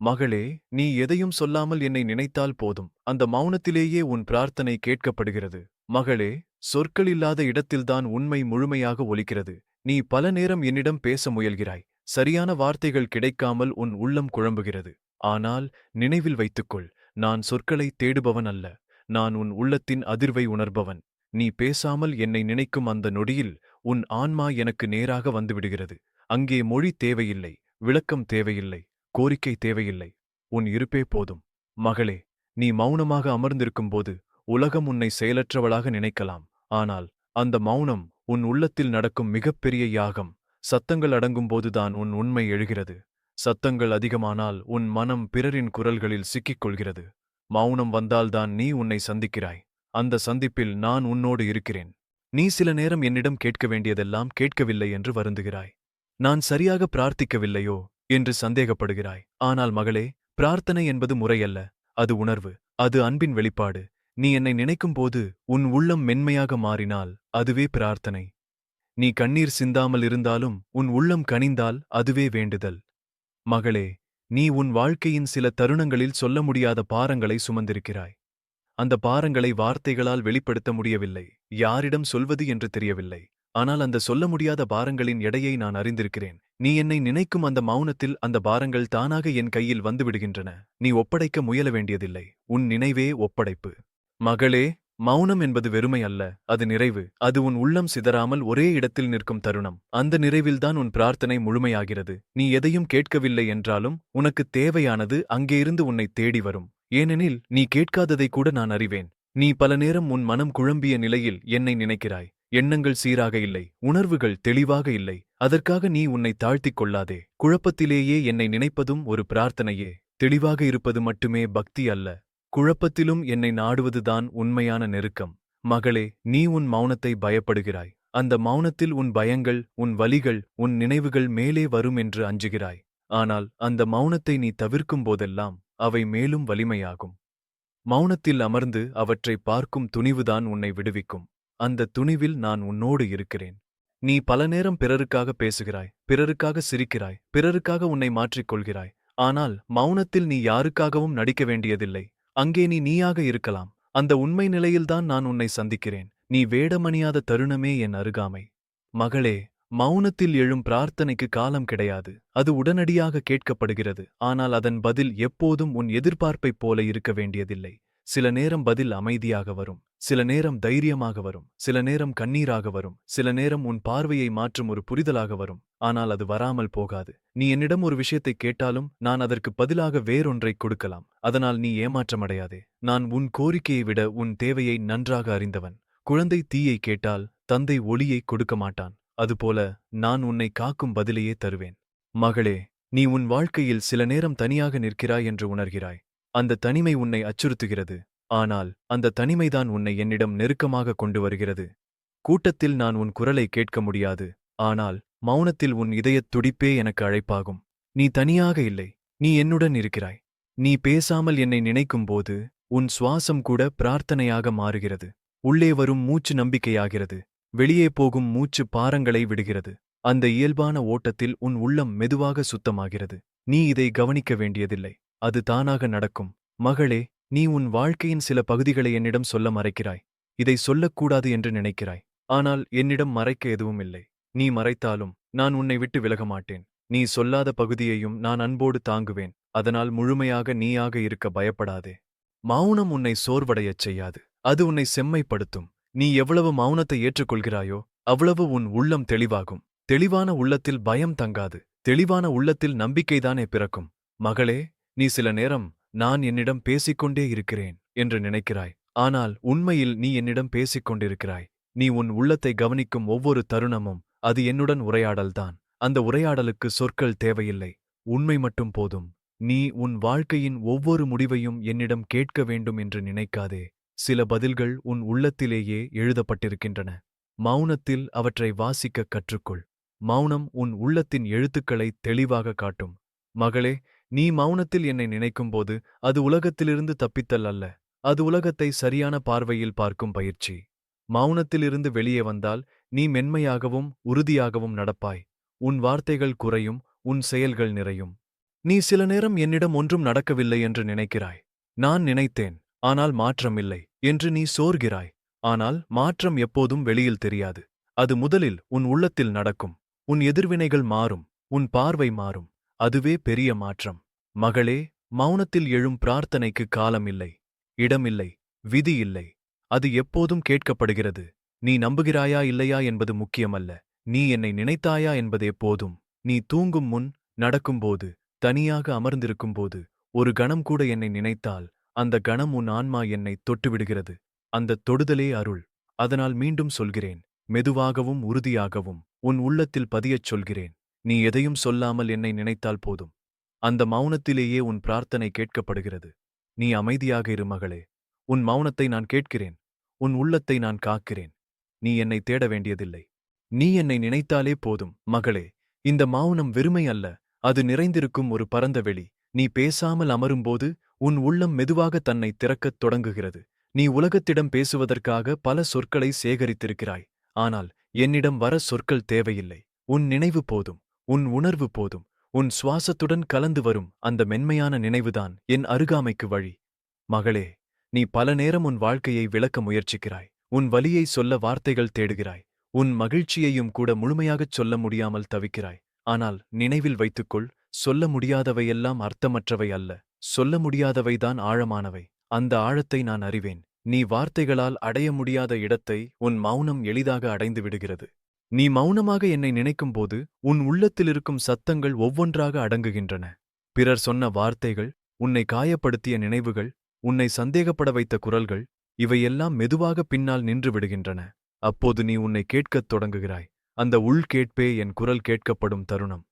மகளே நீ எதையும் சொல்லாமல் என்னை நினைத்தால் போதும். அந்த மௌனத்திலேயே உன் பிரார்த்தனை கேட்கப்படுகிறது. மகளே சொற்கள் இல்லாத இடத்தில்தான் உண்மை முழுமையாக ஒலிக்கிறது. நீ பல நேரம் என்னிடம் பேச முயல்கிறாய். சரியான வார்த்தைகள் கிடைக்காமல் உன் உள்ளம் குழம்புகிறது. ஆனால் நினைவில் வைத்துக்கொள். நான் சொற்களை தேடுபவன் அல்ல. நான் உன் உள்ளத்தின் அதிர்வை உணர்பவன். நீ பேசாமல் என்னை நினைக்கும் அந்த நொடியில் உன் ஆன்மா எனக்கு நேராக வந்துவிடுகிறது. அங்கே மொழி தேவையில்லை. விளக்கம் தேவையில்லை. கோரிக்கை தேவையில்லை. உன் இருப்பே போதும். மகளே நீ மௌனமாக அமர்ந்திருக்கும்போது உலகம் உன்னை செயலற்றவளாக நினைக்கலாம். ஆனால் அந்த மௌனம் உன் உள்ளத்தில் நடக்கும் மிகப்பெரிய யாகம். சத்தங்கள் அடங்கும்போதுதான் உன் உண்மை எழுகிறது. சத்தங்கள் அதிகமானால் உன் மனம் பிறரின் குரல்களில் சிக்கிக் கொள்கிறது மௌனம் வந்தால்தான் நீ உன்னை சந்திக்கிறாய். அந்த சந்திப்பில் நான் உன்னோடு இருக்கிறேன். நீ சில நேரம் என்னிடம் கேட்க வேண்டியதெல்லாம் கேட்கவில்லை என்று வருந்துகிறாய். நான் சரியாக பிரார்த்திக்கவில்லையோ? என்று சந்தேகப்படுகிறாய். ஆனால் மகளே பிரார்த்தனை என்பது முறையல்ல. அது உணர்வு அது அன்பின் வெளிப்பாடு. நீ என்னை நினைக்கும்போது உன் உள்ளம் மென்மையாக மாறினால் அதுவே பிரார்த்தனை. நீ கண்ணீர் சிந்தாமல் இருந்தாலும் உன் உள்ளம் கனிந்தால் அதுவே வேண்டுதல். மகளே நீ உன் வாழ்க்கையின் சில தருணங்களில் சொல்ல முடியாத பாரங்களை சுமந்திருக்கிறாய். அந்த பாரங்களை வார்த்தைகளால் வெளிப்படுத்த முடியவில்லை. யாரிடம் சொல்வது என்று தெரியவில்லை. ஆனால் அந்த சொல்ல முடியாத பாரங்களின் எடையை நான் அறிந்திருக்கிறேன். நீ என்னை நினைக்கும் அந்த மௌனத்தில் அந்த பாரங்கள் தானாக என் கையில் வந்துவிடுகின்றன நீ ஒப்படைக்க முயல வேண்டியதில்லை. உன் நினைவே ஒப்படைப்பு. மகளே மௌனம் என்பது வெறுமை அல்ல அது நிறைவு. அது உன் உள்ளம் சிதறாமல் ஒரே இடத்தில் நிற்கும் தருணம். அந்த நிறைவில்தான் உன் பிரார்த்தனை முழுமையாகிறது. நீ எதையும் கேட்கவில்லை என்றாலும் உனக்கு தேவையானது அங்கேயிருந்து உன்னை தேடி வரும். ஏனெனில் நீ கேட்காததை கூட நான் அறிவேன். நீ பல நேரம் உன் மனம் குழம்பிய நிலையில் என்னை நினைக்கிறாய். எண்ணங்கள் சீராக இல்லை உணர்வுகள் தெளிவாக இல்லை. அதற்காக நீ உன்னை தாழ்த்திக் கொள்ளாதே. குழப்பத்திலேயே என்னை நினைப்பதும் ஒரு பிரார்த்தனையே. தெளிவாக இருப்பது மட்டுமே பக்தி அல்ல. குழப்பத்திலும் என்னை நாடுவதுதான் உண்மையான நெருக்கம். மகளே நீ உன் மௌனத்தை பயப்படுகிறாய். அந்த மௌனத்தில் உன் பயங்கள் உன் வலிகள் உன் நினைவுகள் மேலே வரும் என்று அஞ்சுகிறாய். ஆனால் அந்த மௌனத்தை நீ தவிர்க்கும் போதெல்லாம் அவை மேலும் வலிமையாகும். மௌனத்தில் அமர்ந்து அவற்றை பார்க்கும் துணிவுதான் உன்னை விடுவிக்கும். அந்த துணிவில் நான் உன்னோடு இருக்கிறேன். நீ பல நேரம் பிறருக்காக பேசுகிறாய் பிறருக்காக சிரிக்கிறாய் பிறருக்காக உன்னை மாற்றிக் கொள்கிறாய் ஆனால் மௌனத்தில் நீ யாருக்காகவும் நடிக்க வேண்டியதில்லை. அங்கே நீ நீயாக இருக்கலாம். அந்த உண்மை நிலையில்தான் நான் உன்னை சந்திக்கிறேன். நீ வேடமணியாத தருணமே என் அருகாமை. மகளே மௌனத்தில் எழும் பிரார்த்தனைக்கு காலம் கிடையாது. அது உடனடியாக கேட்கப்படுகிறது. ஆனால் அதன் பதில் எப்போதும் உன் எதிர்பார்ப்பைப் போல இருக்க வேண்டியதில்லை. சில நேரம் பதில் அமைதியாக வரும். சில நேரம் தைரியமாக வரும் சில நேரம் கண்ணீராக வரும் சில நேரம் உன் பார்வையை மாற்றும் ஒரு புரிதலாக வரும். ஆனால் அது வராமல் போகாது. நீ என்னிடம் ஒரு விஷயத்தை கேட்டாலும் நான் அதற்கு பதிலாக வேறொன்றைக் கொடுக்கலாம். அதனால் நீ ஏமாற்றமடையாதே. நான் உன் கோரிக்கையை விட உன் தேவையை நன்றாக அறிந்தவன். குழந்தை தீயை கேட்டால் தந்தை ஒளியை கொடுக்க மாட்டான். அதுபோல நான் உன்னை காக்கும் பதிலையே தருவேன். மகளே நீ உன் வாழ்க்கையில் சில நேரம் தனியாக நிற்கிறாய் என்று உணர்கிறாய். அந்த தனிமை உன்னை அச்சுறுத்துகிறது. ஆனால் அந்த தனிமைதான் உன்னை என்னிடம் நெருக்கமாக கொண்டு வருகிறது. கூட்டத்தில் நான் உன் குரலை கேட்க முடியாது. ஆனால் மௌனத்தில் உன் இதயத் துடிப்பே எனக்கு அழைப்பாகும். நீ தனியாக இல்லை. நீ என்னுடன் இருக்கிறாய். நீ பேசாமல் என்னை நினைக்கும்போது உன் சுவாசம் கூட பிரார்த்தனையாக மாறுகிறது. உள்ளே வரும் மூச்சு நம்பிக்கையாகிறது. வெளியே போகும் மூச்சு பாரங்களை விடுகிறது. அந்த இயல்பான ஓட்டத்தில் உன் உள்ளம் மெதுவாக சுத்தமாகிறது. நீ இதை கவனிக்க வேண்டியதில்லை. அது தானாக நடக்கும். மகளே நீ உன் வாழ்க்கையின் சில பகுதிகளை என்னிடம் சொல்ல மறைக்கிறாய். இதை சொல்லக்கூடாது என்று நினைக்கிறாய். ஆனால் என்னிடம் மறைக்க எதுவும் இல்லை நீ மறைத்தாலும் நான் உன்னை விட்டு விலக மாட்டேன். நீ சொல்லாத பகுதியையும் நான் அன்போடு தாங்குவேன். அதனால் முழுமையாக நீயாக இருக்க பயப்படாதே. மௌனம் உன்னை சோர்வடையச் செய்யாது. அது உன்னை செம்மைப்படுத்தும். நீ எவ்வளவு மௌனத்தை ஏற்றுக்கொள்கிறாயோ அவ்வளவு உன் உள்ளம் தெளிவாகும். தெளிவான உள்ளத்தில் பயம் தங்காது. தெளிவான உள்ளத்தில் நம்பிக்கைதானே பிறக்கும். மகளே நீ சில நேரம் நான் என்னிடம் பேசிக்கொண்டே இருக்கிறேன் என்று நினைக்கிறாய். ஆனால் உண்மையில் நீ என்னிடம் பேசிக் கொண்டிருக்கிறாய் நீ உன் உள்ளத்தை கவனிக்கும் ஒவ்வொரு தருணமும் அது என்னுடன் உரையாடல்தான். அந்த உரையாடலுக்கு சொற்கள் தேவையில்லை. உண்மை மட்டும் போதும். நீ உன் வாழ்க்கையின் ஒவ்வொரு முடிவையும் என்னிடம் கேட்க வேண்டும் என்று நினைக்காதே. சில பதில்கள் உன் உள்ளத்திலேயே எழுதப்பட்டிருக்கின்றன. மௌனத்தில் அவற்றை வாசிக்க கற்றுக்கொள். மௌனம் உன் உள்ளத்தின் எழுத்துக்களை தெளிவாக காட்டும். மகளே நீ மௌனத்தில் என்னை நினைக்கும்போது அது உலகத்திலிருந்து தப்பித்தல் அல்ல. அது உலகத்தை சரியான பார்வையில் பார்க்கும் பயிற்சி. மௌனத்திலிருந்து வெளியே வந்தால் நீ மென்மையாகவும் உறுதியாகவும் நடப்பாய். உன் வார்த்தைகள் குறையும் உன் செயல்கள் நிறையும். நீ சில நேரம் என்னிடம் ஒன்றும் நடக்கவில்லை என்று நினைக்கிறாய். நான் நினைத்தேன் ஆனால் மாற்றம் இல்லை என்று நீ சோர்கிறாய். ஆனால் மாற்றம் எப்போதும் வெளியில் தெரியாது. அது முதலில் உன் உள்ளத்தில் நடக்கும். உன் எதிர்வினைகள் மாறும். உன் பார்வை மாறும். அதுவே பெரிய மாற்றம். மகளே மௌனத்தில் எழும் பிரார்த்தனைக்கு காலம் இல்லை இடமில்லை விதி இல்லை அது எப்போதும் கேட்கப்படுகிறது. நீ நம்புகிறாயா இல்லையா என்பது முக்கியமல்ல. நீ என்னை நினைத்தாயா என்பதே போதும். நீ தூங்கும் முன் நடக்கும்போது தனியாக அமர்ந்திருக்கும்போது ஒரு கணம் கூட என்னை நினைத்தால் அந்த கணம் உன் ஆன்மா என்னை தொட்டுவிடுகிறது. அந்த தொடுதலே அருள். அதனால் மீண்டும் சொல்கிறேன். மெதுவாகவும் உறுதியாகவும் உன் உள்ளத்தில் பதியச் சொல்கிறேன். நீ எதையும் சொல்லாமல் என்னை நினைத்தால் போதும். அந்த மௌனத்திலேயே உன் பிரார்த்தனை கேட்கப்படுகிறது. நீ அமைதியாக இரு மகளே. உன் மௌனத்தை நான் கேட்கிறேன். உன் உள்ளத்தை நான் காக்கிறேன். நீ என்னை தேட வேண்டியதில்லை. நீ என்னை நினைத்தாலே போதும். மகளே இந்த மௌனம் வெறுமை அல்ல. அது நிறைந்திருக்கும் ஒரு பரந்த வெளி. நீ பேசாமல் அமரும்போது உன் உள்ளம் மெதுவாக தன்னை திறக்கத் தொடங்குகிறது. நீ உலகத்திடம் பேசுவதற்காக பல சொற்களை சேகரித்திருக்கிறாய். ஆனால் என்னிடம் வர சொற்கள் தேவையில்லை. உன் நினைவு போதும். உன் உணர்வு போதும். உன் சுவாசத்துடன் கலந்து வரும் அந்த மென்மையான நினைவுதான் என் அருகாமைக்கு வழி. மகளே நீ பல நேரம் உன் வாழ்க்கையை விளக்க முயற்சிக்கிறாய். உன் வலியை சொல்ல வார்த்தைகள் தேடுகிறாய். உன் மகிழ்ச்சியையும் கூட முழுமையாகச் சொல்ல முடியாமல் தவிக்கிறாய். ஆனால் நினைவில் வைத்துக்கொள் சொல்ல முடியாதவையெல்லாம் அர்த்தமற்றவை அல்ல. சொல்ல முடியாதவைதான் ஆழமானவை. அந்த ஆழத்தை நான் அறிவேன். நீ வார்த்தைகளால் அடைய முடியாத இடத்தை உன் மௌனம் எளிதாக அடைந்து விடுகிறது. நீ மௌனமாக என்னை நினைக்கும்போது உன் உள்ளத்தில் இருக்கும் சத்தங்கள் ஒவ்வொன்றாக அடங்குகின்றன. பிறர் சொன்ன வார்த்தைகள் உன்னை காயப்படுத்திய நினைவுகள் உன்னை சந்தேகப்பட வைத்த குரல்கள் இவையெல்லாம் மெதுவாக பின்னால் நின்று விடுகின்றன. அப்போது நீ உன்னை கேட்கத் தொடங்குகிறாய். அந்த உள் கேட்பே என் குரல் கேட்கப்படும் தருணம்.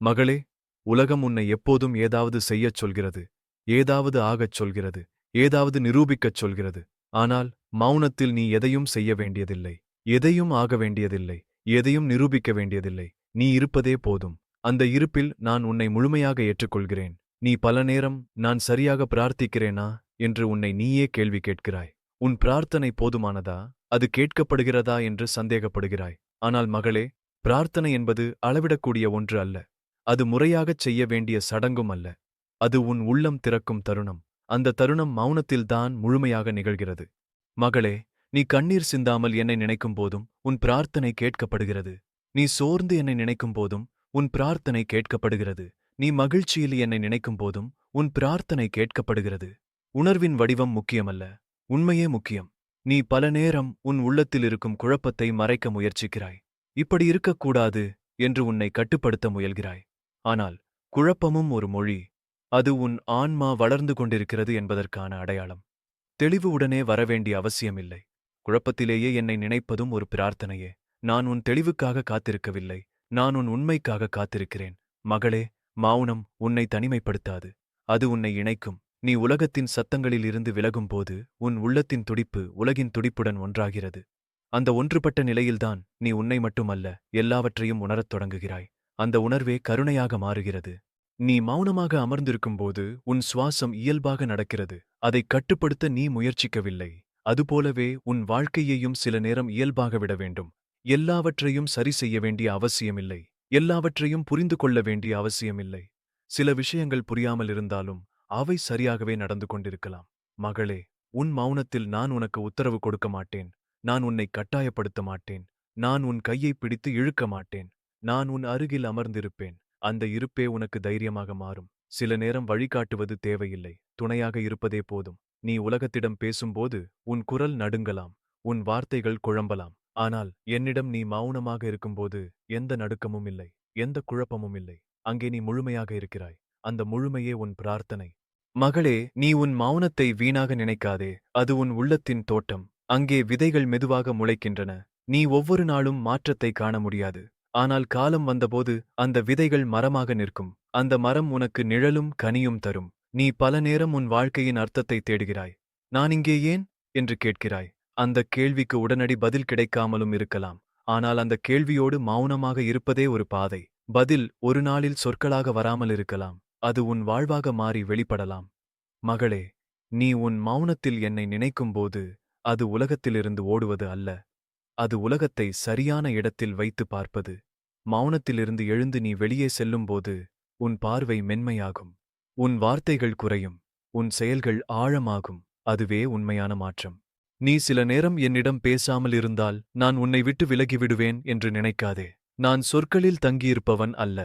மகளே உலகம் உன்னை எப்போதும் ஏதாவது செய்யச் சொல்கிறது ஏதாவது ஆகச் சொல்கிறது ஏதாவது நிரூபிக்கச் சொல்கிறது. ஆனால் மௌனத்தில் நீ எதையும் செய்ய வேண்டியதில்லை எதையும் ஆக வேண்டியதில்லை. எதையும் நிரூபிக்க வேண்டியதில்லை. நீ இருப்பதே போதும். அந்த இருப்பில் நான் உன்னை முழுமையாக ஏற்றுக்கொள்கிறேன். நீ பல நேரம் நான் சரியாக பிரார்த்திக்கிறேனா என்று உன்னை நீயே கேள்வி கேட்கிறாய். உன் பிரார்த்தனை போதுமானதா? அது கேட்கப்படுகிறதா என்று சந்தேகப்படுகிறாய். ஆனால் மகளே பிரார்த்தனை என்பது அளவிடக்கூடிய ஒன்று அல்ல. அது முறையாகச் செய்ய வேண்டிய சடங்கும் அல்ல. அது உன் உள்ளம் திறக்கும் தருணம். அந்த தருணம் மௌனத்தில்தான் முழுமையாக நிகழ்கிறது. மகளே நீ கண்ணீர் சிந்தாமல் என்னை நினைக்கும் போதும் உன் பிரார்த்தனை கேட்கப்படுகிறது. நீ சோர்ந்து என்னை நினைக்கும் போதும் உன் பிரார்த்தனை கேட்கப்படுகிறது. நீ மகிழ்ச்சியில் என்னை நினைக்கும் போதும் உன் பிரார்த்தனை கேட்கப்படுகிறது. உணர்வின் வடிவம் முக்கியமல்ல உண்மையே முக்கியம். நீ பல நேரம் உன் உள்ளத்தில் இருக்கும் குழப்பத்தை மறைக்க முயற்சிக்கிறாய். இப்படி இருக்கக்கூடாது என்று உன்னை கட்டுப்படுத்த முயல்கிறாய். ஆனால் குழப்பமும் ஒரு மொழி. அது உன் ஆன்மா வளர்ந்து கொண்டிருக்கிறது என்பதற்கான அடையாளம். தெளிவு உடனே வரவேண்டிய அவசியமில்லை. குழப்பத்திலேயே என்னை நினைப்பதும் ஒரு பிரார்த்தனையே. நான் உன் தெளிவுக்காக காத்திருக்கவில்லை. நான் உன் உண்மைக்காக காத்திருக்கிறேன். மகளே மௌனம் உன்னை தனிமைப்படுத்தாது. அது உன்னை இணைக்கும். நீ உலகத்தின் சத்தங்களில் இருந்து விலகும்போது உன் உள்ளத்தின் துடிப்பு உலகின் துடிப்புடன் ஒன்றாகிறது. அந்த ஒன்றுபட்ட நிலையில்தான் நீ உன்னை மட்டுமல்ல எல்லாவற்றையும் உணரத் தொடங்குகிறாய். அந்த உணர்வே கருணையாக மாறுகிறது. நீ மௌனமாக அமர்ந்திருக்கும்போது உன் சுவாசம் இயல்பாக நடக்கிறது. அதை கட்டுப்படுத்த நீ முயற்சிக்கவில்லை. அதுபோலவே உன் வாழ்க்கையையும் சில நேரம் இயல்பாக விட வேண்டும். எல்லாவற்றையும் சரி செய்ய வேண்டிய அவசியமில்லை. எல்லாவற்றையும் புரிந்து கொள்ள வேண்டிய அவசியமில்லை. சில விஷயங்கள் புரியாமல் இருந்தாலும் அவை சரியாகவே நடந்து கொண்டிருக்கலாம். மகளே உன் மௌனத்தில் நான் உனக்கு உத்தரவு கொடுக்க மாட்டேன். நான் உன்னை கட்டாயப்படுத்த மாட்டேன். நான் உன் கையை பிடித்து இழுக்க மாட்டேன். நான் உன் அருகில் அமர்ந்திருப்பேன். அந்த இருப்பே உனக்கு தைரியமாக மாறும். சில நேரம் வழிகாட்டுவது தேவையில்லை. துணையாக இருப்பதே போதும். நீ உலகத்திடம் பேசும்போது உன் குரல் நடுங்கலாம் உன் வார்த்தைகள் குழம்பலாம். ஆனால் என்னிடம் நீ மௌனமாக இருக்கும்போது எந்த நடுக்கமும் இல்லை எந்த குழப்பமும் இல்லை. அங்கே நீ முழுமையாக இருக்கிறாய். அந்த முழுமையே உன் பிரார்த்தனை. மகளே நீ உன் மௌனத்தை வீணாக நினைக்காதே. அது உன் உள்ளத்தின் தோட்டம். அங்கே விதைகள் மெதுவாக முளைக்கின்றன. நீ ஒவ்வொரு நாளும் மாற்றத்தை காண முடியாது. ஆனால் காலம் வந்தபோது அந்த விதைகள் மரமாக நிற்கும். அந்த மரம் உனக்கு நிழலும் கனியும் தரும். நீ பல நேரம் உன் வாழ்க்கையின் அர்த்தத்தை தேடுகிறாய். நான் இங்கே ஏன்? என்று கேட்கிறாய். அந்த கேள்விக்கு உடனடி பதில் கிடைக்காமலும் இருக்கலாம். ஆனால் அந்த கேள்வியோடு மௌனமாக இருப்பதே ஒரு பாதை. பதில் ஒரு நாளில் சொற்களாக வராமல் இருக்கலாம். அது உன் வாழ்வாக மாறி வெளிப்படலாம். மகளே நீ உன் மௌனத்தில் என்னை நினைக்கும்போது அது உலகத்திலிருந்து ஓடுவது அல்ல. அது உலகத்தை சரியான இடத்தில் வைத்து பார்ப்பது. மௌனத்திலிருந்து எழுந்து நீ வெளியே செல்லும்போது உன் பார்வை மென்மையாகும். உன் வார்த்தைகள் குறையும் உன் செயல்கள் ஆழமாகும் அதுவே உண்மையான மாற்றம். நீ சில நேரம் என்னிடம் பேசாமல் இருந்தால் நான் உன்னை விட்டு விலகிவிடுவேன் என்று நினைக்காதே. நான் சொற்களில் தங்கியிருப்பவன் அல்ல.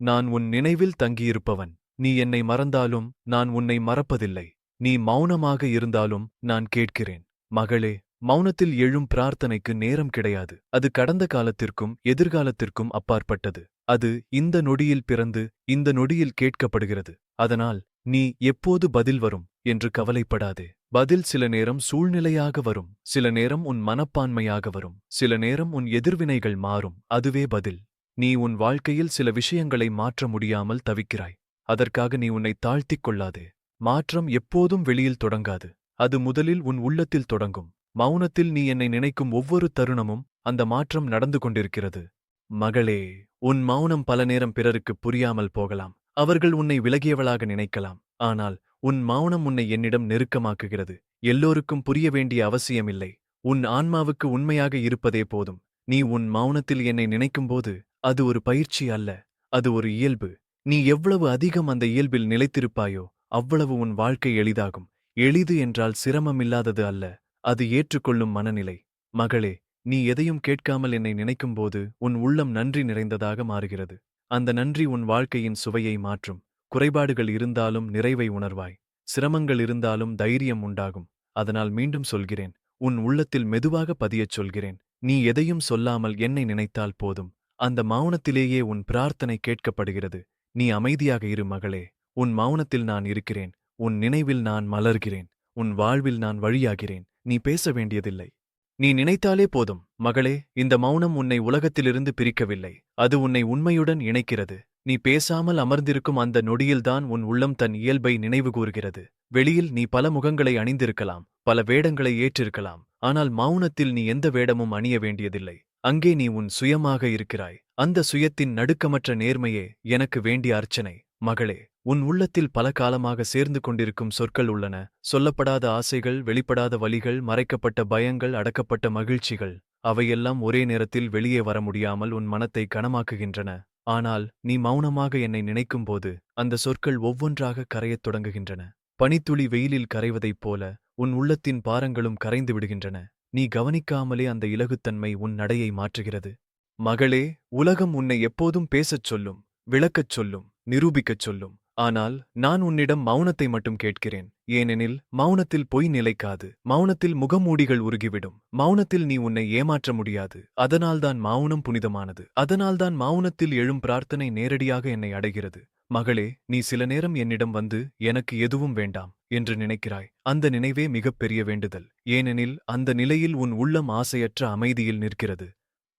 நான் உன் நினைவில் தங்கியிருப்பவன். நீ என்னை மறந்தாலும் நான் உன்னை மறப்பதில்லை. நீ மௌனமாக இருந்தாலும் நான் கேட்கிறேன். மகளே மௌனத்தில் எழும் பிரார்த்தனைக்கு நேரம் கிடையாது. அது கடந்த காலத்திற்கும் எதிர்காலத்திற்கும் அப்பாற்பட்டது. அது இந்த நொடியில் பிறந்து இந்த நொடியில் கேட்கப்படுகிறது. அதனால் நீ எப்போது பதில் வரும் என்று கவலைப்படாதே. பதில் சில நேரம் சூழ்நிலையாக வரும் சில நேரம் உன் மனப்பான்மையாக வரும் சில நேரம் உன் எதிர்வினைகள் மாறும். அதுவே பதில். நீ உன் வாழ்க்கையில் சில விஷயங்களை மாற்ற முடியாமல் தவிக்கிறாய். அதற்காக நீ உன்னை தாழ்த்திக் கொள்ளாதே. மாற்றம் எப்போதும் வெளியில் தொடங்காது. அது முதலில் உன் உள்ளத்தில் தொடங்கும். மௌனத்தில் நீ என்னை நினைக்கும் ஒவ்வொரு தருணமும் அந்த மாற்றம் நடந்து கொண்டிருக்கிறது. மகளே உன் மௌனம் பல நேரம் பிறருக்கு புரியாமல் போகலாம். அவர்கள் உன்னை விலகியவளாக நினைக்கலாம். ஆனால் உன் மௌனம் உன்னை என்னிடம் நெருக்கமாக்குகிறது. எல்லோருக்கும் புரிய வேண்டிய அவசியமில்லை. உன் ஆன்மாவுக்கு உண்மையாக இருப்பதே போதும். நீ உன் மௌனத்தில் என்னை நினைக்கும்போது அது ஒரு பயிற்சி அல்ல அது ஒரு இயல்பு. நீ எவ்வளவு அதிகம் அந்த இயல்பில் நிலைத்திருப்பாயோ அவ்வளவு உன் வாழ்க்கை எளிதாகும். எளிது என்றால் சிரமமில்லாதது அல்ல அது ஏற்றுக்கொள்ளும் மனநிலை. மகளே நீ எதையும் கேட்காமல் என்னை நினைக்கும்போது உன் உள்ளம் நன்றி நிறைந்ததாக மாறுகிறது. அந்த நன்றி உன் வாழ்க்கையின் சுவையை மாற்றும். குறைபாடுகள் இருந்தாலும் நிறைவை உணர்வாய். சிரமங்கள் இருந்தாலும் தைரியம் உண்டாகும். அதனால் மீண்டும் சொல்கிறேன் உன் உள்ளத்தில் மெதுவாக பதியச் சொல்கிறேன். நீ எதையும் சொல்லாமல் என்னை நினைத்தால் போதும். அந்த மௌனத்திலேயே உன் பிரார்த்தனை கேட்கப்படுகிறது. நீ அமைதியாக இரு மகளே. உன் மௌனத்தில் நான் இருக்கிறேன். உன் நினைவில் நான் மலர்கிறேன். உன் வாழ்வில் நான் வழியாகிறேன். நீ பேச வேண்டியதில்லை. நீ நினைத்தாலே போதும் மகளே இந்த மௌனம் உன்னை உலகத்திலிருந்து பிரிக்கவில்லை. அது உன்னை உண்மையுடன் இணைக்கிறது. நீ பேசாமல் அமர்ந்திருக்கும் அந்த நொடியில்தான் உன் உள்ளம் தன் இயல்பை நினைவுகூர்கிறது வெளியில் நீ பல முகங்களை அணிந்திருக்கலாம் பல வேடங்களை ஏற்றிருக்கலாம் ஆனால் மௌனத்தில் நீ எந்த வேடமும் அணிய வேண்டியதில்லை. அங்கே நீ உன் சுயமாக இருக்கிறாய். அந்த சுயத்தின் நடுக்கமற்ற நேர்மையே எனக்கு வேண்டிய அர்ச்சனை. மகளே உன் உள்ளத்தில் பல காலமாக சேர்ந்து கொண்டிருக்கும் சொற்கள் உள்ளன. சொல்லப்படாத ஆசைகள் வெளிப்படாத வழிகள் மறைக்கப்பட்ட பயங்கள் அடக்கப்பட்ட மகிழ்ச்சிகள் அவையெல்லாம் ஒரே நேரத்தில் வெளியே வர முடியாமல் உன் மனத்தை கனமாக்குகின்றன. ஆனால் நீ மௌனமாக என்னை நினைக்கும்போது அந்த சொற்கள் ஒவ்வொன்றாக கரையத் தொடங்குகின்றன. பனித்துளி வெயிலில் கரைவதைப் போல உன் உள்ளத்தின் பாரங்களும் கரைந்து விடுகின்றன. நீ கவனிக்காமலே அந்த இலகுத்தன்மை உன் நடையை மாற்றுகிறது. மகளே உலகம் உன்னை எப்போதும் பேசச் சொல்லும் விளக்கச் சொல்லும் நிரூபிக்கச் சொல்லும். ஆனால் நான் உன்னிடம் மௌனத்தை மட்டும் கேட்கிறேன். ஏனெனில் மௌனத்தில் பொய் நிலைக்காது. மௌனத்தில் முகமூடிகள் உருகிவிடும். மௌனத்தில் நீ உன்னை ஏமாற்ற முடியாது. அதனால்தான் மௌனம் புனிதமானது. அதனால்தான் மௌனத்தில் எழும் பிரார்த்தனை நேரடியாக என்னை அடைகிறது. மகளே நீ சில நேரம் என்னிடம் வந்து எனக்கு எதுவும் வேண்டாம் என்று நினைக்கிறாய். அந்த நினைவே மிகப்பெரிய வேண்டுதல். ஏனெனில் அந்த நிலையில் உன் உள்ளம் ஆசையற்ற அமைதியில் நிற்கிறது.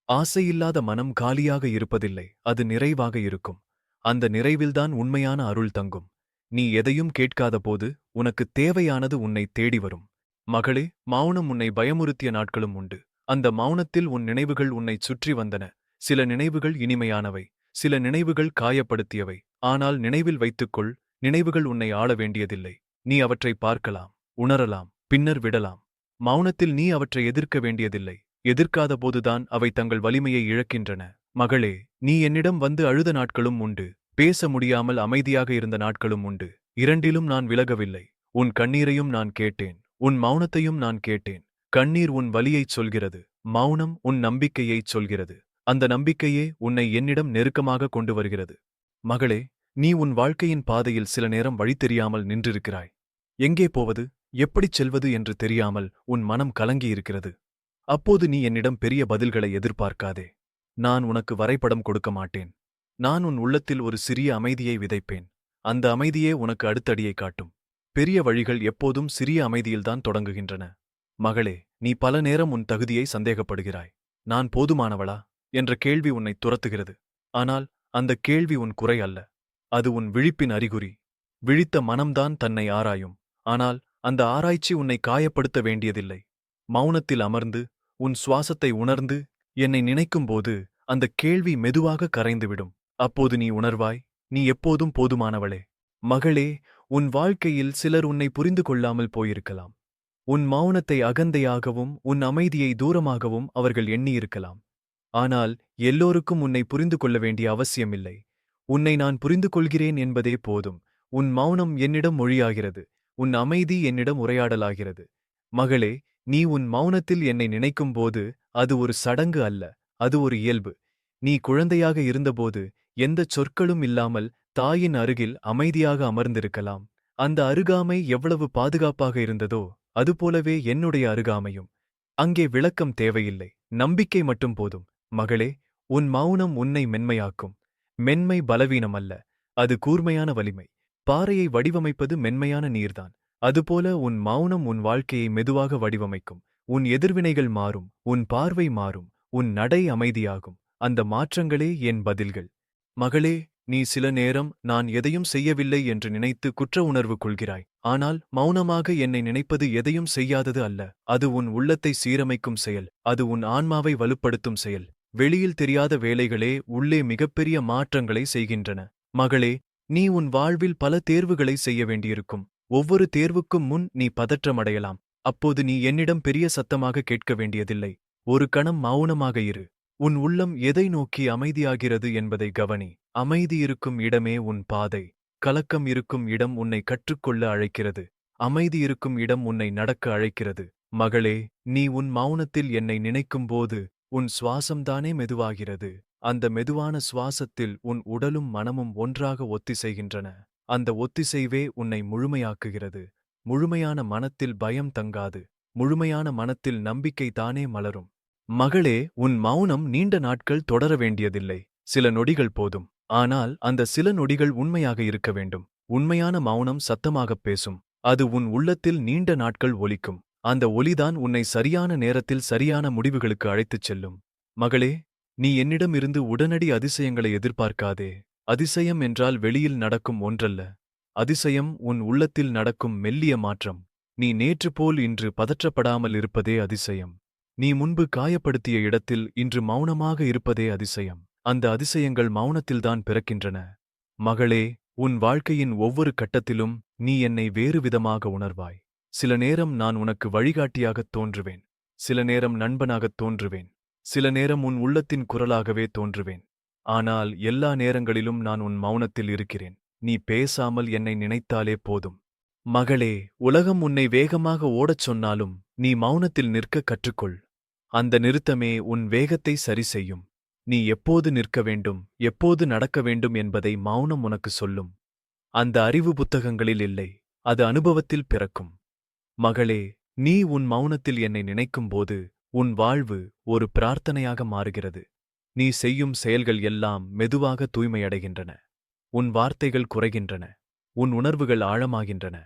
ஆசையில்லாத மனம் காலியாக இருப்பதில்லை. அது நிறைவாக இருக்கும். அந்த நிறைவில்தான் உண்மையான அருள் தங்கும். நீ எதையும் கேட்காதபோது உனக்கு தேவையானது உன்னை தேடி வரும். மகளே மௌனம் உன்னை பயமுறுத்திய நாட்களும் உண்டு. அந்த மௌனத்தில் உன் நினைவுகள் உன்னைச் சுற்றி வந்தன. சில நினைவுகள் இனிமையானவை. சில நினைவுகள் காயப்படுத்தியவை. ஆனால் நினைவில் வைத்துக்கொள் நினைவுகள் உன்னை ஆள வேண்டியதில்லை. நீ அவற்றை பார்க்கலாம் உணரலாம் பின்னர் விடலாம். மௌனத்தில் நீ அவற்றை எதிர்க்க வேண்டியதில்லை. எதிர்க்காத போதுதான் அவை தங்கள் வலிமையை இழக்கின்றன. மகளே நீ என்னிடம் வந்து அழுத நாட்களும் உண்டு. பேச முடியாமல் அமைதியாக இருந்த நாட்களும் உண்டு. இரண்டிலும் நான் விலகவில்லை. உன் கண்ணீரையும் நான் கேட்டேன். உன் மௌனத்தையும் நான் கேட்டேன். கண்ணீர் உன் வலியைச் சொல்கிறது. மௌனம் உன் நம்பிக்கையைச் சொல்கிறது. அந்த நம்பிக்கையே உன்னை என்னிடம் நெருக்கமாக கொண்டு வருகிறது. மகளே நீ உன் வாழ்க்கையின் பாதையில் சில நேரம் வழி தெரியாமல் நின்றிருக்கிறாய். எங்கே போவது? எப்படிச் செல்வது என்று தெரியாமல் உன் மனம் கலங்கியிருக்கிறது. அப்போது நீ என்னிடம் பெரிய பதில்களை எதிர்பார்க்காதே. நான் உனக்கு வரைபடம் கொடுக்க மாட்டேன். நான் உன் உள்ளத்தில் ஒரு சிறிய அமைதியை விதைப்பேன். அந்த அமைதியே உனக்கு அடுத்தடியை காட்டும். பெரிய வழிகள் எப்போதும் சிறிய அமைதியில்தான் தொடங்குகின்றன. மகளே நீ பல நேரம் உன் தகுதியை சந்தேகப்படுகிறாய். நான் போதுமானவளா? என்ற கேள்வி உன்னை துரத்துகிறது. ஆனால் அந்த கேள்வி உன் குறை அல்ல. அது உன் விழிப்பின் அறிகுறி. விழித்த மனம்தான் தன்னை ஆராயும். ஆனால் அந்த ஆராய்ச்சி உன்னை காயப்படுத்த வேண்டியதில்லை. மௌனத்தில் அமர்ந்து உன் சுவாசத்தை உணர்ந்து என்னை நினைக்கும்போது அந்த கேள்வி மெதுவாக கரைந்துவிடும். அப்போது நீ உணர்வாய் நீ எப்போதும் போதுமானவளே. மகளே உன் வாழ்க்கையில் சிலர் உன்னை புரிந்து கொள்ளாமல் போயிருக்கலாம். உன் மௌனத்தை அகந்தையாகவும் உன் அமைதியை தூரமாகவும் அவர்கள் எண்ணியிருக்கலாம். ஆனால் எல்லோருக்கும் உன்னை புரிந்து கொள்ள வேண்டிய அவசியமில்லை. உன்னை நான் புரிந்து கொள்கிறேன் என்பதே போதும். உன் மௌனம் என்னிடம் மொழியாகிறது. உன் அமைதி என்னிடம் உரையாடலாகிறது. மகளே நீ உன் மௌனத்தில் என்னை நினைக்கும்போது அது ஒரு சடங்கு அல்ல அது ஒரு இயல்பு. நீ குழந்தையாக இருந்தபோது எந்தச் சொற்களும் இல்லாமல் தாயின் அருகில் அமைதியாக அமர்ந்திருக்கலாம். அந்த அருகாமை எவ்வளவு பாதுகாப்பாக இருந்ததோ அதுபோலவே என்னுடைய அருகாமையும். அங்கே விளக்கம் தேவையில்லை நம்பிக்கை மட்டும் போதும். மகளே உன் மௌனம் உன்னை மென்மையாக்கும். மென்மை பலவீனம் அல்ல அது கூர்மையான வலிமை. பாறையை வடிவமைப்பது மென்மையான நீர்தான். அதுபோல உன் மௌனம் உன் வாழ்க்கையை மெதுவாக வடிவமைக்கும். உன் எதிர்வினைகள் மாறும் உன் பார்வை மாறும் உன் நடை அமைதியாகும். அந்த மாற்றங்களே என் பதில்கள். மகளே நீ சில நேரம் நான் எதையும் செய்யவில்லை என்று நினைத்து குற்ற உணர்வு கொள்கிறாய். ஆனால் மௌனமாக என்னை நினைப்பது எதையும் செய்யாதது அல்ல. அது உன் உள்ளத்தை சீரமைக்கும் செயல். அது உன் ஆன்மாவை வலுப்படுத்தும் செயல். வெளியில் தெரியாத வேலைகளே உள்ளே மிகப்பெரிய மாற்றங்களை செய்கின்றன. மகளே நீ உன் வாழ்வில் பல தேர்வுகளை செய்ய வேண்டியிருக்கும். ஒவ்வொரு தேர்வுக்கும் முன் நீ பதற்றமடையலாம். அப்போது நீ என்னிடம் பெரிய சத்தமாக கேட்க வேண்டியதில்லை. ஒரு கணம் மௌனமாக இரு. உன் உள்ளம் எதை நோக்கி அமைதியாகிறது என்பதை கவனி. அமைதி இருக்கும் இடமே உன் பாதை. கலக்கம் இருக்கும் இடம் உன்னை கற்றுக்கொள்ள அழைக்கிறது. அமைதி இருக்கும் இடம் உன்னை நடக்க அழைக்கிறது. மகளே நீ உன் மௌனத்தில் என்னை நினைக்கும்போது உன் சுவாசம்தானே மெதுவாகிறது. அந்த மெதுவான சுவாசத்தில் உன் உடலும் மனமும் ஒன்றாக ஒத்திசைகின்றன. அந்த ஒத்திசைவே உன்னை முழுமையாக்குகிறது. முழுமையான மனத்தில் பயம் தங்காது. முழுமையான மனத்தில் நம்பிக்கை தானே மலரும். மகளே உன் மௌனம் நீண்ட நாட்கள் தொடர வேண்டியதில்லை. சில நொடிகள் போதும். ஆனால் அந்த சில நொடிகள் உண்மையாக இருக்க வேண்டும். உண்மையான மௌனம் சத்தமாகப் பேசும். அது உன் உள்ளத்தில் நீண்ட நாட்கள் ஒலிக்கும். அந்த ஒலிதான் உன்னை சரியான நேரத்தில் சரியான முடிவுகளுக்கு அழைத்துச் செல்லும். மகளே நீ என்னிடமிருந்து உடனடி அதிசயங்களை எதிர்பார்க்காதே. அதிசயம் என்றால் வெளியில் நடக்கும் ஒன்றல்ல. அதிசயம் உன் உள்ளத்தில் நடக்கும் மெல்லிய மாற்றம். நீ நேற்று போல் இன்று பதற்றப்படாமல் இருப்பதே அதிசயம். நீ முன்பு காயப்படுத்திய இடத்தில் இன்று மௌனமாக இருப்பதே அதிசயம். அந்த அதிசயங்கள் மௌனத்தில்தான் பிறக்கின்றன. மகளே உன் வாழ்க்கையின் ஒவ்வொரு கட்டத்திலும் நீ என்னை வேறு விதமாக உணர்வாய். சில நேரம் நான் உனக்கு வழிகாட்டியாகத் தோன்றுவேன். சில நேரம் நண்பனாகத் தோன்றுவேன். சில நேரம் உன் உள்ளத்தின் குரலாகவே தோன்றுவேன். ஆனால் எல்லா நேரங்களிலும் நான் உன் மௌனத்தில் இருக்கிறேன். நீ பேசாமல் என்னை நினைத்தாலே போதும். மகளே உலகம் உன்னை வேகமாக ஓடச் சொன்னாலும் நீ மௌனத்தில் நிற்க கற்றுக்கொள். அந்த நிறுத்தமே உன் வேகத்தை சரி செய்யும். நீ எப்போது நிற்க வேண்டும் எப்போது நடக்க வேண்டும் என்பதை மௌனம் உனக்கு சொல்லும். அந்த அறிவு புத்தகங்களில் இல்லை அது அனுபவத்தில் பிறக்கும். மகளே நீ உன் மௌனத்தில் என்னை நினைக்கும்போது உன் வாழ்வு ஒரு பிரார்த்தனையாக மாறுகிறது. நீ செய்யும் செயல்கள் எல்லாம் மெதுவாக தூய்மையடைகின்றன. உன் வார்த்தைகள் குறைகின்றன உன் உணர்வுகள் ஆழமாகின்றன.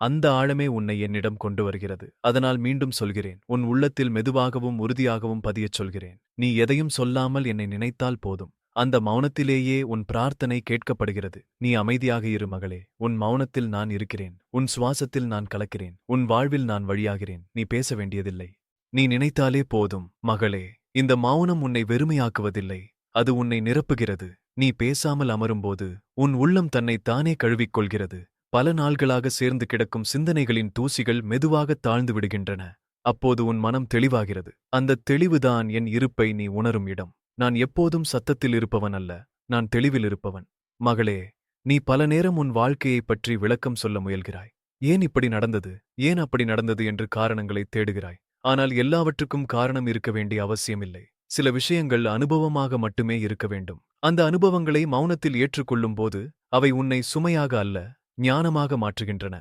அந்த ஆழமே உன்னை என்னிடம் கொண்டு வருகிறது. அதனால் மீண்டும் சொல்கிறேன் உன் உள்ளத்தில் மெதுவாகவும் உறுதியாகவும் பதியச் சொல்கிறேன். நீ எதையும் சொல்லாமல் என்னை நினைத்தால் போதும். அந்த மௌனத்திலேயே உன் பிரார்த்தனை கேட்கப்படுகிறது. நீ அமைதியாக இரு மகளே. உன் மௌனத்தில் நான் இருக்கிறேன். உன் சுவாசத்தில் நான் கலக்கிறேன். உன் வாழ்வில் நான் வழியாகிறேன். நீ பேச வேண்டியதில்லை. நீ நினைத்தாலே போதும் மகளே. இந்த மௌனம் உன்னை வெறுமையாக்குவதில்லை. அது உன்னை நிரப்புகிறது. நீ பேசாமல் அமரும்போது உன் உள்ளம் தன்னை தானே கழுவிக் கொள்கிறது பல நாள்களாக சேர்ந்து கிடக்கும் சிந்தனைகளின் தூசிகள் மெதுவாக தாழ்ந்து விடுகின்றன. அப்போது உன் மனம் தெளிவாகிறது. அந்த தெளிவுதான் என் இருப்பை நீ உணரும் இடம். நான் எப்போதும் சத்தத்தில் இருப்பவன் அல்ல. நான் தெளிவில் இருப்பவன். மகளே நீ பல நேரம் உன் வாழ்க்கையைப் பற்றி விளக்கம் சொல்ல முயல்கிறாய். ஏன் இப்படி நடந்தது? ஏன் அப்படி நடந்தது என்று காரணங்களை தேடுகிறாய்? ஆனால் எல்லாவற்றுக்கும் காரணம் இருக்க வேண்டிய அவசியமில்லை. சில விஷயங்கள் அனுபவமாக மட்டுமே இருக்க வேண்டும். அந்த அனுபவங்களை மௌனத்தில் ஏற்றுக்கொள்ளும்போது அவை உன்னை சுமையாக அல்ல ஞானமாக மாற்றுகின்றன.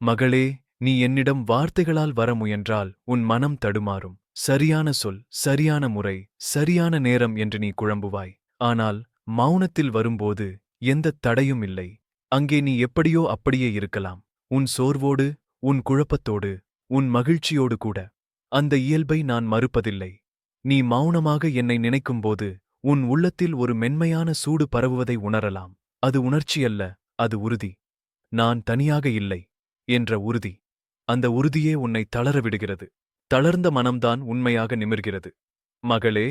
மகளே நீ என்னிடம் வார்த்தைகளால் வர முயன்றால் உன் மனம் தடுமாறும். சரியான சொல் சரியான முறை சரியான நேரம் என்று நீ குழம்புவாய். ஆனால் மௌனத்தில் வரும்போது எந்த தடையும் இல்லை. அங்கே நீ எப்படியோ அப்படியே இருக்கலாம். உன் சோர்வோடு உன் குழப்பத்தோடு உன் மகிழ்ச்சியோடு கூட. அந்த இயல்பை நான் மறுப்பதில்லை. நீ மௌனமாக என்னை நினைக்கும்போது உன் உள்ளத்தில் ஒரு மென்மையான சூடு பரவுவதை உணரலாம். அது உணர்ச்சியல்ல அது உறுதி. நான் தனியாக இல்லை என்ற உறுதி. அந்த உறுதியே உன்னை தளர விடுகிறது. தளர்ந்த மனம்தான் உண்மையாக நிமிர்கிறது. மகளே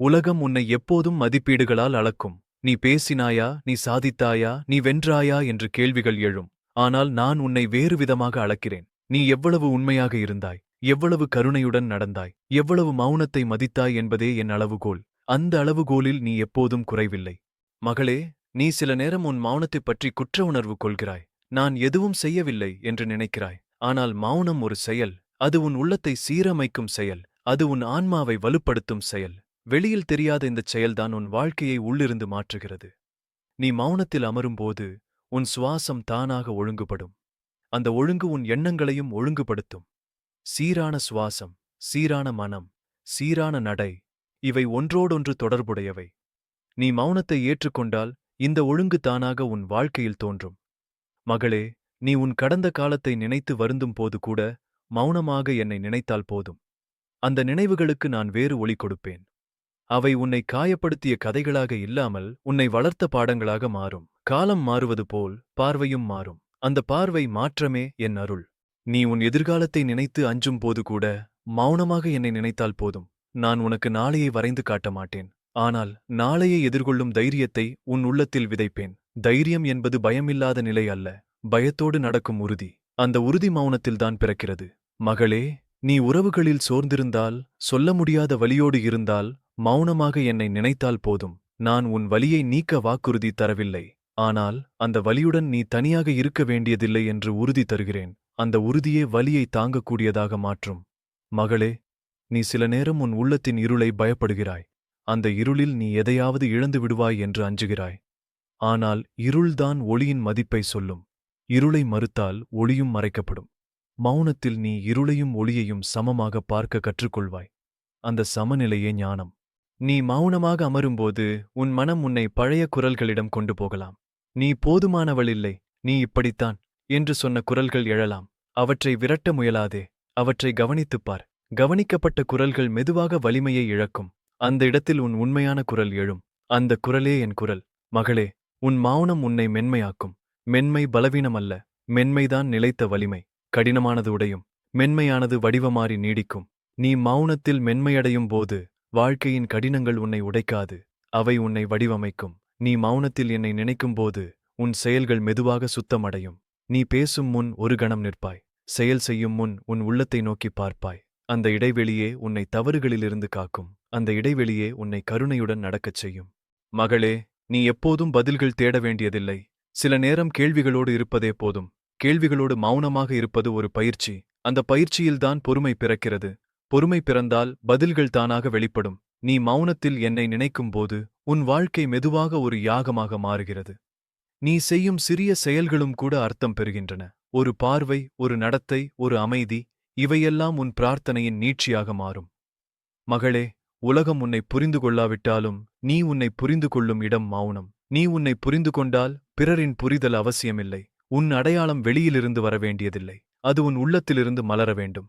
உலகம் உன்னை எப்போதும் மதிப்பீடுகளால் அளக்கும். நீ பேசினாயா நீ சாதித்தாயா நீ வென்றாயா என்று கேள்விகள் எழும். ஆனால் நான் உன்னை வேறு விதமாக அளக்கிறேன். நீ எவ்வளவு உண்மையாக இருந்தாய் எவ்வளவு கருணையுடன் நடந்தாய் எவ்வளவு மௌனத்தை மதித்தாய் என்பதே என் அளவுகோல். அந்த அளவுகோலில் நீ எப்போதும் குறைவில்லை. மகளே நீ சில நேரம் உன் மௌனத்தைப் பற்றி குற்ற உணர்வு கொள்கிறாய். நான் எதுவும் செய்யவில்லை என்று நினைக்கிறாய். ஆனால் மௌனம் ஒரு செயல். அது உன் உள்ளத்தை சீரமைக்கும் செயல். அது உன் ஆன்மாவை வலுப்படுத்தும் செயல். வெளியில் தெரியாத இந்தச் செயல்தான் உன் வாழ்க்கையை உள்ளிருந்து மாற்றுகிறது. நீ மௌனத்தில் அமரும்போது உன் சுவாசம் தானாக ஒழுங்குபடும். அந்த ஒழுங்கு உன் எண்ணங்களையும் ஒழுங்குபடுத்தும். சீரான சுவாசம் சீரான மனம் சீரான நடை இவை ஒன்றோடொன்று தொடர்புடையவை. நீ மௌனத்தை ஏற்றுக்கொண்டால் இந்த ஒழுங்கு தானாக உன் வாழ்க்கையில் தோன்றும். மகளே நீ உன் கடந்த காலத்தை நினைத்து வருந்தும் போது கூட மௌனமாக என்னை நினைத்தால் போதும். அந்த நினைவுகளுக்கு நான் வேறு ஒளி கொடுப்பேன். அவை உன்னை காயப்படுத்திய கதைகளாக இல்லாமல் உன்னை வளர்த்த பாடங்களாக மாறும். காலம் மாறுவது போல் பார்வையும் மாறும். அந்த பார்வை மாற்றமே என் அருள். நீ உன் எதிர்காலத்தை நினைத்து அஞ்சும் போது கூட மௌனமாக என்னை நினைத்தால் போதும். நான் உனக்கு நாளையை வரைந்து காட்ட மாட்டேன். ஆனால் நாளையை எதிர்கொள்ளும் தைரியத்தை உன் உள்ளத்தில் விதைப்பேன். தைரியம் என்பது பயமில்லாத நிலை அல்ல. பயத்தோடு நடக்கும் உறுதி. அந்த உறுதி மௌனத்தில்தான் பிறக்கிறது. மகளே நீ உறவுகளில் சோர்ந்திருந்தால் சொல்ல முடியாத வலியோடு இருந்தால் மௌனமாக என்னை நினைத்தால் போதும். நான் உன் வலியை நீக்க வாக்குறுதி தரவில்லை. ஆனால் அந்த வலியுடன் நீ தனியாக இருக்க வேண்டியதில்லை என்று உறுதி தருகிறேன். அந்த உறுதியே வலியை தாங்கக்கூடியதாக மாற்றும். மகளே நீ சில நேரம் உன் உள்ளத்தின் இருளை பயப்படுகிறாய். அந்த இருளில் நீ எதையாவது இழந்து விடுவாய் என்று அஞ்சுகிறாய். ஆனால் இருள்தான் ஒளியின் மதிப்பை சொல்லும். இருளை மறுத்தால் ஒளியும் மறைக்கப்படும். மௌனத்தில் நீ இருளையும் ஒளியையும் சமமாக பார்க்க கற்றுக்கொள்வாய். அந்த சமநிலையே ஞானம். நீ மௌனமாக அமரும்போது உன் மனம் உன்னை பழைய குரல்களிடம் கொண்டு போகலாம். நீ போதுமானவள் இல்லை நீ இப்படித்தான் என்று சொன்ன குரல்கள் எழலாம். அவற்றை விரட்ட முயலாதே அவற்றை கவனித்துப் பார். கவனிக்கப்பட்ட குரல்கள் மெதுவாக வலிமையை இழக்கும். அந்த இடத்தில் உன் உண்மையான குரல் எழும். அந்த குரலே என் குரல். மகளே உன் மௌனம் உன்னை மென்மையாக்கும். மென்மை பலவீனமல்ல மென்மைதான் நிலைத்த வலிமை. கடினமானது உடையும். மென்மையானது வடிவமாறி நீடிக்கும். நீ மௌனத்தில் மென்மையடையும் போது வாழ்க்கையின் கடினங்கள் உன்னை உடைக்காது. அவை உன்னை வடிவமைக்கும். நீ மௌனத்தில் என்னை நினைக்கும்போது உன் செயல்கள் மெதுவாக சுத்தமடையும். நீ பேசும் முன் ஒரு கணம் நிற்பாய். செயல் செய்யும் முன் உன் உள்ளத்தை நோக்கி பார்ப்பாய். அந்த இடைவெளியே உன்னை தவறுகளிலிருந்து காக்கும். அந்த இடைவெளியே உன்னை கருணையுடன் நடக்கச் செய்யும். மகளே நீ எப்போதும் பதில்கள் தேட வேண்டியதில்லை. சில நேரம் கேள்விகளோடு இருப்பதே போதும். கேள்விகளோடு மௌனமாக இருப்பது ஒரு பயிற்சி. அந்த பயிற்சியில்தான் பொறுமை பிறக்கிறது. பொறுமை பிறந்தால் பதில்கள் தானாக வெளிப்படும். நீ மௌனத்தில் என்னை நினைக்கும்போது உன் வாழ்க்கை மெதுவாக ஒரு யாகமாக மாறுகிறது. நீ செய்யும் சிறிய செயல்களும் கூட அர்த்தம் பெறுகின்றன. ஒரு பார்வை ஒரு நடத்தை ஒரு அமைதி இவையெல்லாம் உன் பிரார்த்தனையின் நீட்சியாக மாறும். மகளே உலகம் உன்னை புரிந்து கொள்ளாவிட்டாலும் நீ உன்னை புரிந்து கொள்ளும் இடம் மௌனம். நீ உன்னை புரிந்து கொண்டால் பிறரின் புரிதல் அவசியமில்லை. உன் அடையாளம் வெளியிலிருந்து வர வேண்டியதில்லை அது உன் உள்ளத்திலிருந்து மலர வேண்டும்.